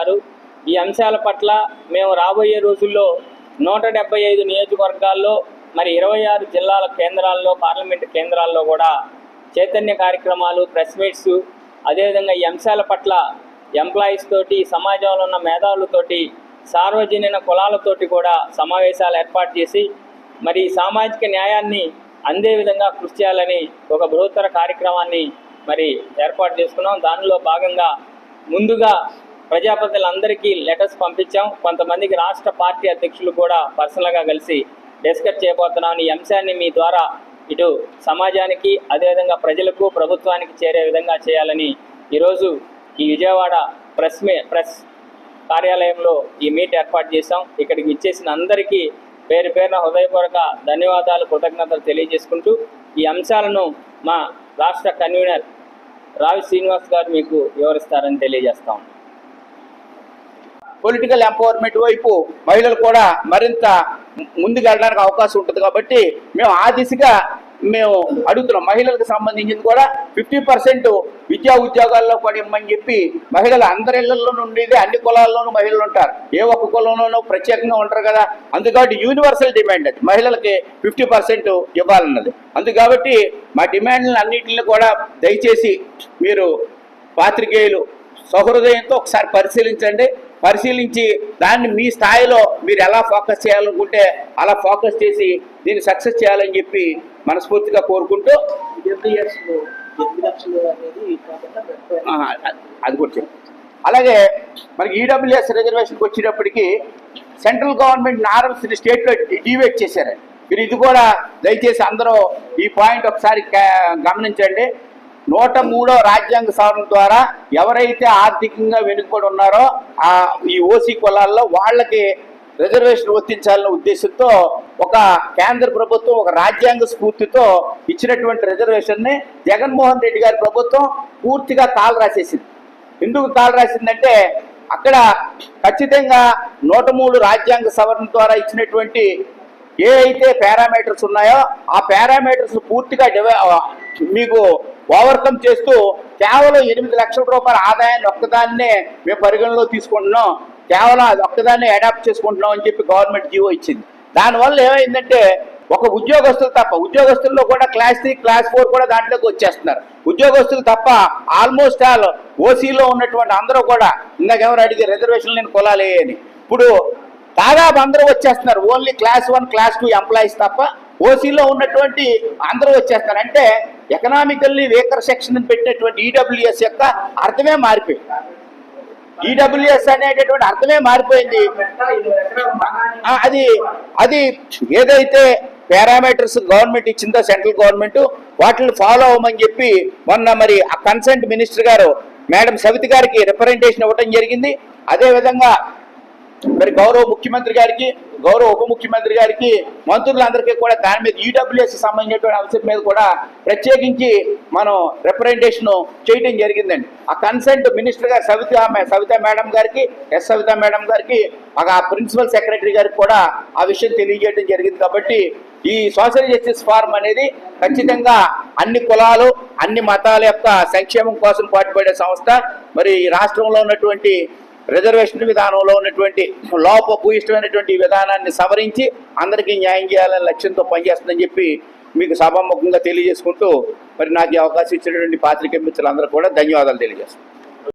చేస్తారు ఈ అంశాల పట్ల మేము రాబోయే రోజుల్లో నూట డెబ్బై ఐదు నియోజకవర్గాల్లో మరి ఇరవై ఆరు జిల్లాల కేంద్రాల్లో పార్లమెంటు కేంద్రాల్లో కూడా చైతన్య కార్యక్రమాలు ప్రెస్ మీట్స్ అదేవిధంగా ఈ అంశాల పట్ల ఎంప్లాయీస్ తోటి సమాజంలో ఉన్న మేధావులతోటి సార్వజనీన కులాలతోటి కూడా సమావేశాలు ఏర్పాటు చేసి మరి సామాజిక న్యాయాన్ని అందే విధంగా కృషి చేయాలని ఒక బృహత్తర కార్యక్రమాన్ని మరి ఏర్పాటు చేసుకున్నాం. దానిలో భాగంగా ముందుగా ప్రజాప్రతినిధులందరికీ లెటర్స్ పంపించాం. కొంతమందికి రాష్ట్ర పార్టీ అధ్యక్షులు కూడా పర్సనల్గా కలిసి డిస్కస్ చేయబోతున్నాం. ఈ అంశాన్ని మీ ద్వారా ఇటు సమాజానికి అదేవిధంగా ప్రజలకు ప్రభుత్వానికి చేరే విధంగా చేయాలని ఈరోజు ఈ విజయవాడ ప్రెస్ మే ప్రెస్ కార్యాలయంలో ఈ మీట్ ఏర్పాటు చేశాం. ఇక్కడికి ఇచ్చేసిన అందరికీ పేరు పేరున హృదయపూర్వక ధన్యవాదాలు కృతజ్ఞతలు తెలియజేసుకుంటూ ఈ అంశాలను మా రాష్ట్ర కన్వీనర్ రావి శ్రీనివాస్ గారు మీకు వివరిస్తారని తెలియజేస్తాం పొలిటికల్ ఎంపవర్మెంట్ వైపు మహిళలు కూడా మరింత ముందుకెళ్ళడానికి అవకాశం ఉంటుంది కాబట్టి మేము ఆ దిశగా మేము అడుగుతున్నాం. మహిళలకు సంబంధించింది కూడా ఫిఫ్టీ పర్సెంట్ విద్యా ఉద్యోగాల్లో కూడా ఇమ్మని చెప్పి మహిళలు అందరి ఇళ్ళలో ఉండేది అన్ని కులాల్లోనూ మహిళలు ఉంటారు. ఏ ఒక్క కులంలోనూ ప్రత్యేకంగా ఉంటారు కదా. అందుకని యూనివర్సల్ డిమాండ్ అది. మహిళలకి ఫిఫ్టీ పర్సెంట్ ఇవ్వాలన్నది. అందుకాబట్టి మా డిమాండ్లను అన్నింటిని కూడా దయచేసి మీరు పాత్రికేయులు సహృదయంతో ఒకసారి పరిశీలించండి. పరిశీలించి దాన్ని మీ స్థాయిలో మీరు ఎలా ఫోకస్ చేయాలనుకుంటే అలా ఫోకస్ చేసి దీన్ని సక్సెస్ చేయాలని చెప్పి మనస్ఫూర్తిగా కోరుకుంటూ అది కూడా చెప్పు. అలాగే మనకి ఈడబ్ల్యూఎస్ రిజర్వేషన్కి వచ్చేటప్పటికి సెంట్రల్ గవర్నమెంట్ నారల్స్ని స్టేట్లో డివేట్ చేశారండి మీరు ఇది కూడా దయచేసి అందరూ ఈ పాయింట్ ఒకసారి గమనించండి. నూట మూడో రాజ్యాంగ సవరణ ద్వారా ఎవరైతే ఆర్థికంగా వెనుకబడి ఉన్నారో ఆ ఈ ఓసీ కులాల్లో వాళ్ళకి రిజర్వేషన్ వర్తించాలనే ఉద్దేశంతో ఒక కేంద్ర ప్రభుత్వం ఒక రాజ్యాంగ స్ఫూర్తితో ఇచ్చినటువంటి రిజర్వేషన్ని జగన్మోహన్ రెడ్డి గారి ప్రభుత్వం పూర్తిగా తాళ రాసేసింది. ఎందుకు తాళ రాసిందంటే అక్కడ ఖచ్చితంగా నూట మూడు రాజ్యాంగ సవరణ ద్వారా ఇచ్చినటువంటి ఏ అయితే పారామీటర్స్ ఉన్నాయో ఆ పారామీటర్స్ పూర్తిగా మీకు ఓవర్కమ్ చేస్తూ కేవలం ఎనిమిది లక్షల రూపాయల ఆదాయాన్ని ఒక్కదాన్నే మేము పరిగణలో తీసుకుంటున్నాం. కేవలం అది ఒక్కదాన్నే అడాప్ట్ చేసుకుంటున్నాం అని చెప్పి గవర్నమెంట్ జీవో ఇచ్చింది. దానివల్ల ఏమైందంటే ఒక ఉద్యోగస్తులు తప్ప ఉద్యోగస్తుల్లో కూడా క్లాస్ త్రీ క్లాస్ ఫోర్ కూడా దాంట్లోకి వచ్చేస్తున్నారు. ఉద్యోగస్తులు తప్ప ఆల్మోస్ట్ ఆల్ ఓసీలో ఉన్నటువంటి అందరూ కూడా ఇందాక ఎవరు అడిగి రిజర్వేషన్ లేని కులాలే అని. ఇప్పుడు దాదాపు అందరూ వచ్చేస్తున్నారు. Only class one class two employees తప్ప ఓసీలో ఉన్నటువంటి అందరూ వచ్చేస్తారు అంటే ఎకనామికల్లీ వేకర్ సెక్షన్ పెట్టినటువంటి ఈడబ్ల్యూఎస్ యొక్క అర్థమే మారిపోయింది. ఈడబ్ల్యూఎస్ అనేటటువంటి అర్థమే మారిపోయింది. అది అది ఏదైతే పారామీటర్స్ గవర్నమెంట్ ఇచ్చిందో సెంట్రల్ గవర్నమెంట్ వాటిని ఫాలో అవ్వమని చెప్పి మొన్న మరి ఆ కన్సెంట్ మినిస్టర్ గారు మేడం సవితి గారికి రిప్రజెంటేషన్ ఇవ్వడం జరిగింది. అదేవిధంగా మరి గౌరవ ముఖ్యమంత్రి గారికి గౌరవ ఉప ముఖ్యమంత్రి గారికి మంత్రులందరికీ కూడా దాని మీద ఈడబ్ల్యూఎస్ సంబంధించినటువంటి అంశం మీద కూడా ప్రత్యేకించి మనం రిప్రజెంటేషన్ చేయడం జరిగిందండి. ఆ కన్సెంట్ మినిస్టర్ గారు సవిత సవిత మేడం గారికి ఎస్ సవిత మేడం గారికి ఆ ప్రిన్సిపల్ సెక్రటరీ గారికి కూడా ఆ విషయం తెలియజేయడం జరిగింది. కాబట్టి ఈ సోషల్ జస్టిస్ ఫారం అనేది ఖచ్చితంగా అన్ని కులాలు అన్ని మతాల యొక్క సంక్షేమం కోసం పాటుపడే సంస్థ. మరి ఈ రాష్ట్రంలో ఉన్నటువంటి రిజర్వేషన్ విధానంలో ఉన్నటువంటి లోపభూయిష్టమైనటువంటి విధానాన్ని సవరించి అందరికీ న్యాయం చేయాలనే లక్ష్యంతో పనిచేస్తుందని చెప్పి మీకు సభాముఖంగా తెలియజేసుకుంటూ మరి నాకు అవకాశం ఇచ్చినటువంటి పాత్రికేయ మిత్రులందరూ కూడా ధన్యవాదాలు తెలియజేస్తున్నాను.